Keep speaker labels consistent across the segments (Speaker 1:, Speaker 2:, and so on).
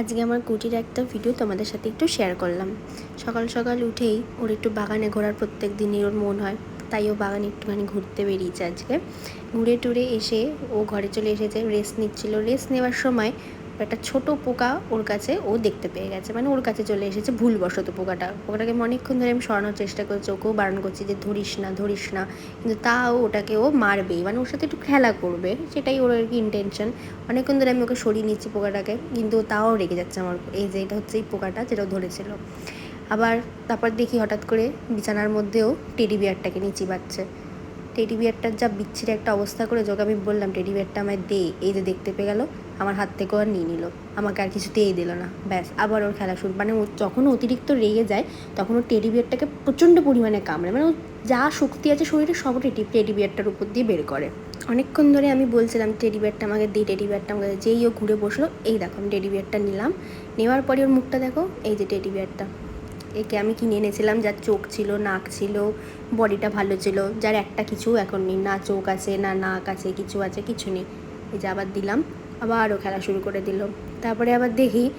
Speaker 1: আজকে আমার কুটির একটা ভিডিও তোমাদের সাথে একটু শেয়ার করলাম। সকাল সকাল উঠেই ওর একটু বাগানে ঘোরার প্রত্যেক দিনই ওর মন হয়, তাই ও বাগানে একটুখানি ঘুরতে বেরিয়েছে আজকে। ঘুরে টুরে এসে ও ঘরে চলে এসেছে রেস্ট নিচ্ছিল। রেস্ট নেওয়ার সময় একটা ছোট পোকা ওর কাছে ও দেখতে পেয়ে গেছে। মানে ওর কাছে চলে এসেছে ভুলবশত পোকাটা। পোকাটাকে অনেকক্ষণ ধরে আমি সরানোর চেষ্টা করছি, ওকেও বারণ করছি যে ধরিস না ধরিস না। কিন্তু তাও ওটাকে ও মারবেই। মানে ওর সাথে একটু খেলা করবে, সেটাই ওর আর কি ইন্টেনশন অনেকক্ষণ ধরে আমি ওকে সরিয়ে নিচ্ছি পোকাটাকে, কিন্তু তাও রেগে যাচ্ছে আমার। এই যে এটা হচ্ছে এই পোকাটা যেটা ধরেছিল। আবার তারপর দেখি হঠাৎ করে বিছানার মধ্যেও টেডি বিয়ারটাকে নিচি বাচ্ছে টেডি বিয়ারটার যা বিচ্ছিরি একটা অবস্থা করে যোকে আমি বললাম, টেডি বিয়ারটা আমায় দে, এই যে দেখতে পেয়ে গেল, আমার হাত থেকেও আর নিয়ে নিল, আমাকে আর কিছুতেই দিল না। ব্যাস, আবার ওর খেলা শুরু। মানে ও যখন অতিরিক্ত রেগে যায়, তখন ও টেডি বিয়ারটাকে প্রচণ্ড পরিমাণে কামড়ে মানে ও যা শক্তি আছে শরীরে সব টেডি টেডি বিয়ারটার উপর দিয়ে বের করে। অনেকক্ষণ ধরে আমি বলছিলাম, টেডি বিয়ারটা আমাকে দিই টেডি বিয়ারটা আমাকে যেই ও ঘুরে বসল, এই দেখো আমি টেডি বিয়ারটা নিলাম, নেওয়ার পরে ওর মুখটা দেখো, এই যে টেডি বিয়ারটা। একে আমি কিনে এনেছিলাম, যার চোখ ছিল, নাক ছিল, বডিটা ভালো ছিল, যার একটা কিছু এখন নেই, না চোখ আছে, না নাক আছে, কিছু আছে, কিছু নেই। এই যে আবার দিলাম আবারও খেলা শুরু করে দিল। তারপরে আবার দেখি,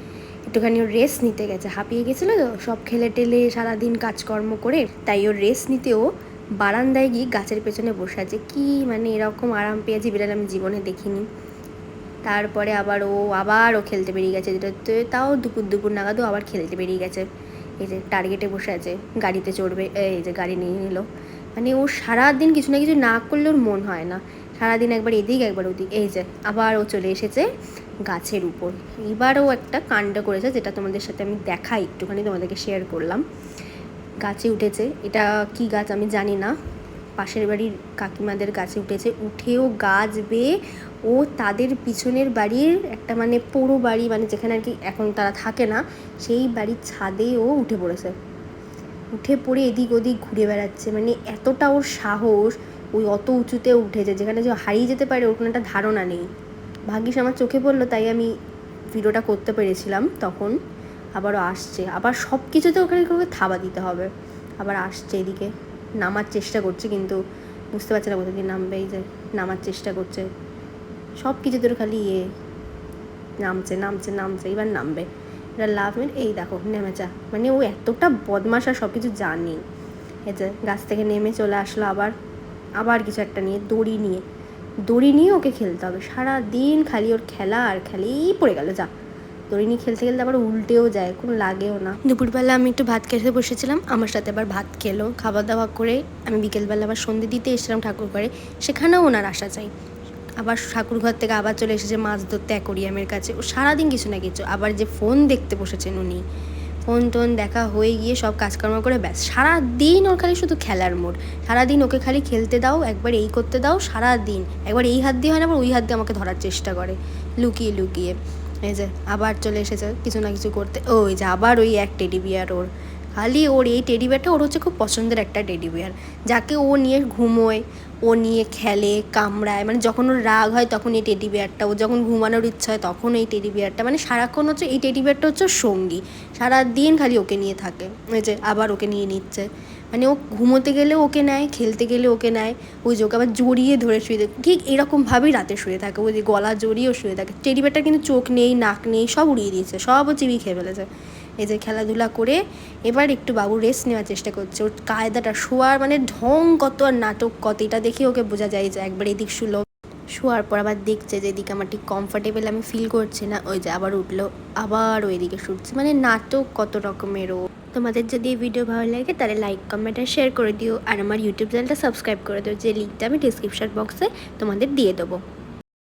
Speaker 1: একটুখানি ওর রেস্ট নিতে গেছে। হাঁপিয়ে গেছিল তো, সব খেলে টেলে সারাদিন কাজকর্ম করে, তাই ওর রেস্ট নিতেও বারান্দায় গিয়ে গাছের পেছনে বসে আছে। কি মানে এরকম আরাম পেয়েছি বিড়াল আমি জীবনে দেখিনি। তারপরে আবার ও আবার ও খেলতে বেরিয়ে গেছে। যেটা তাও দুপুর দুপুর নাগাদও আবার খেলতে বেরিয়ে গেছে। এই যে টার্গেটে বসে আছে, গাড়িতে চড়বে, এই যে গাড়ি নিয়ে নিল। মানে ও সারাদিন কিছু না কিছু না করলে ওর মন হয় না। সারাদিন একবার এদিক, একবার ওদিক। এই যে, আবার ও চলে এসেছে গাছের উপর। এবারও একটা কাণ্ড করেছে যেটা তোমাদের সাথে আমি দেখাই, একটুখানি তোমাদেরকে শেয়ার করলাম। গাছে উঠেছে। এটা কি গাছ আমি জানি না। পাশের বাড়ির কাকিমাদের গাছে উঠেছে। উঠেও গাছ বেয়ে ও তাদের পিছনের বাড়ির একটা মানে পোড়ো বাড়ি মানে যেখানে আর কি এখন তারা থাকে না, সেই বাড়ির ছাদে ও উঠে পড়েছে। উঠে পড়ে এদিক ওদিক ঘুরে বেড়াচ্ছে। মানে এতটা ওর সাহস, ওই অত উঁচুতে উঠেছে, যেখানে যে হারিয়ে যেতে পারে ওর কোনো একটা ধারণা নেই। ভাগ্যিস আমার চোখে পড়ল, তাই আমি ভিডিওটা করতে পেরেছিলাম। তখন আবারও আসছে। আবার সব কিছুতে ওখানে ওকে থাবা দিতে হবে। আবার আসছে এদিকে। নামার চেষ্টা করছে, কিন্তু বুঝতে পারছে না কোথা দিয়ে নামবে, এই যে নামার চেষ্টা করছে। সব কিছু তোর খালি ইয়ে। নামছে নামছে নামছে, এবার নামবে। এটা লাভ মেন এই দেখো, নেমে যা। মানে ও এতটা বদমাশ আর সব কিছু জানি। এই যে গাছ থেকে নেমে চলে আসলো আবার আবার কিছু একটা নিয়ে, দড়ি নিয়ে। দড়ি নিয়ে ওকে খেলতে হবে। সারা দিন খালি ওর খেলা আর খেলেই পড়ে গেল, যা। দড়ি নিয়ে খেলতে খেলতে আবার উল্টেও যায়, কোনো লাগেও না। দুপুরবেলা আমি একটু ভাত খেতে বসেছিলাম, আমার সাথে আবার ভাত খেলো। খাওয়া দাওয়া করে আমি বিকেলবেলা আবার সন্ধে দিতে এসেছিলাম ঠাকুর ঘরে সেখানেও ওনার আসা চাই। আবার ঠাকুর ঘর থেকে আবার চলে এসেছে মাছ ধরতে অ্যাকোরিয়ামের কাছে। ও সারাদিন কিছু না কিছু। আবার যে ফোন দেখতে বসেছেন উনি। ফোন টোন দেখা হয়ে গিয়ে সব কাজকর্ম করে ব্যাস। সারাদিন ওর খালি শুধু খেলার মোড। সারাদিন ওকে খালি খেলতে দাও, একবার এই করতে দাও, সারাদিন। একবার এই হাত দিয়ে হয় না, আবার ওই হাত দিয়ে আমাকে ধরার চেষ্টা করে। লুকিয়ে লুকিয়ে। এই যে আবার চলে এসেছে কিছু না কিছু করতে। ওই যে আবার ওই এক টেডি বিয়ার ওর। খালি ওর এই টেডি বিয়ারটা ওর হচ্ছে খুব পছন্দের একটা টেডি বিয়ার যাকে ও নিয়ে ঘুমোয়, ও নিয়ে খেলে, কামড়ায় মানে যখন ওর রাগ হয় তখন এই টেডি বিয়ারটা ও যখন ঘুমানোর ইচ্ছা হয় তখন এই টেডি বিয়ারটা মানে সারাক্ষণ হচ্ছে এই টেডি বিয়ারটা হচ্ছে সঙ্গী। সারাদিন খালি ওকে নিয়ে থাকে ওই যে আবার ওকে নিয়ে নিচ্ছে। মানে ও ঘুমোতে গেলে ওকে নেয়, খেলতে গেলে ওকে নেয়, ওই যে ওকে আবার জড়িয়ে ধরে শুয়ে থাকে। ঠিক এরকমভাবেই রাতে শুয়ে থাকে, ওই যে গলা জড়িয়েও শুয়ে থাকে। টেডি বিয়ারটা কিন্তু চোখ নেই, নাক নেই, সব উড়িয়ে দিয়েছে, সব ও চিবিয়ে খেয়ে ফেলেছে। এই যে খেলাধুলা করে এবার একটু বাবু রেস্ট নেওয়ার চেষ্টা করছে। ওর কায়দাটা, শোয়ার মানে ঢং কত আর নাটক কত, এটা দেখে ওকে বোঝা যায় যে একবার এদিক শুলো শোয়ার পর আবার দেখছে যে এদিকে আমার ঠিক কমফর্টেবল আমি ফিল করছি না। ওই যে আবার উঠল, আবার ওইদিকে শুটছে। মানে নাটক কত রকমের ও। তোমাদের যদি এই ভিডিও ভালো লাগে তাহলে লাইক কমেন্ট আর শেয়ার করে দিও। আর আমার ইউটিউব চ্যানেলটা সাবস্ক্রাইব করে দিও। যে লিঙ্কটা আমি ডিসক্রিপশন বক্সে তোমাদের দিয়ে দেবো।